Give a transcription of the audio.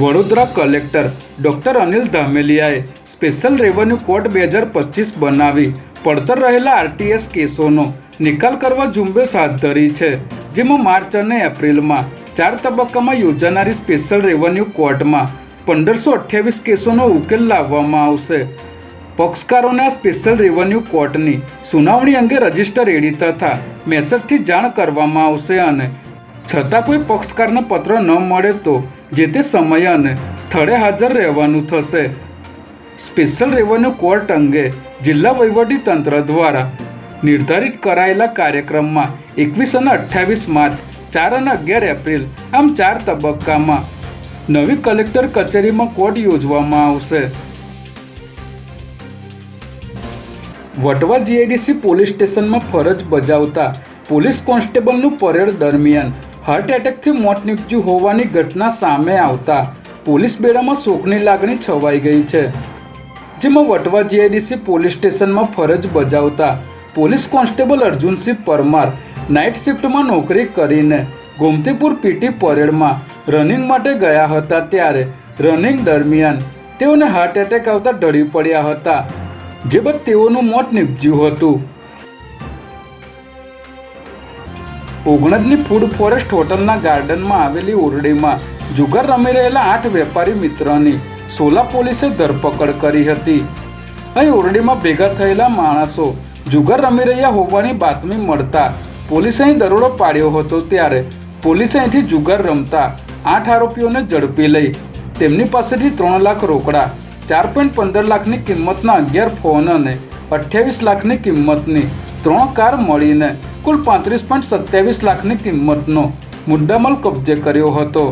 Vadodara collector doctor Anil ધામેલિયાએ special revenue court બે હજાર પચીસ બનાવી પડતર રહેલા આરટીએસ કેસોનો નિકાલ કરવા ઝુંબેશ હાથ ધરી છે, જેમાં માર્ચ અને એપ્રિલમાં ચાર તબક્કામાં યોજાનારી સ્પેશિયલ રેવન્યુ કોર્ટમાં પંદરસો અઠ્યાવીસ કેસોનો ઉકેલ લાવવામાં આવશે. પક્ષકારોને આ સ્પેશિયલ રેવન્યુ કોર્ટની સુનાવણી અંગે રજિસ્ટર એડી તથા મેસેજથી જાણ કરવામાં આવશે અને છતાં કોઈ પક્ષકારને પત્ર ન મળે તો જે તે સમયે અને સ્થળે હાજર રહેવાનું થશે. સ્પેશિયલ રેવન્યુ કોર્ટ અંગે જિલ્લા વહીવટી તંત્ર દ્વારા નિર્ધારિત કરાયેલા કાર્યક્રમમાં એકવીસ અને અઠ્ઠાવીસ માર્ચ, ચાર અને અગિયાર એપ્રિલ આમ ચાર તબક્કામાં નવી કલેક્ટર કચેરીમાં કોર્ટ યોજવામાં આવશે. વટવા જીઆઈડીસી પોલીસ સ્ટેશનમાં ફરજ બજાવતા પોલીસ કોન્સ્ટેબલનું પરેડ દરમિયાન હાર્ટ એટેકથી મોત નીપજ્યું હોવાની ઘટના સામે આવતા પોલીસ બેડામાં શોકની લાગણી છવાઈ ગઈ છે. જેમાં વટવા જીઆઈડીસી પોલીસ સ્ટેશનમાં ફરજ બજાવતા police constable Arjunsinh Parmar night શિફ્ટમાં નોકરી કરીને ગોમતીપુર પીટી પરેડમાં રનિંગ માટે ગયા હતા ત્યારે રનિંગ દરમિયાન તેઓને હાર્ટ એટેક આવતા ઢળી પડ્યા હતા, જે બાદ તેઓનું મોત નીપજ્યું હતું. ઓગણજની ફૂડ ફોરેસ્ટ હોટલના ગાર્ડનમાં આવેલી ઓરડીમાં જુગાર રમી રહેલા આઠ વેપારી મિત્રની સોલા પોલીસે ધરપકડ કરી હતી. અહીં ઓરડીમાં ભેગા થયેલા માણસો જુગાર રમી રહ્યા હોવાની બાતમી મળતા પોલીસે અહીં દરોડો પાડ્યો હતો ત્યારે પોલીસે અહીંથી જુગાર રમતા આઠ આરોપીઓને ઝડપી લઈ તેમની પાસેથી ત્રણ લાખ રોકડા, ચાર પોઈન્ટ પંદર લાખની કિંમતના અગિયાર ફોન અને અઠ્યાવીસ લાખની કિંમતની ત્રણ કાર મળીને કુલ પાંત્રીસ પોઈન્ટ સત્યાવીસ લાખની કિંમતનો મુદ્દામાલ કબજે કર્યો હતો.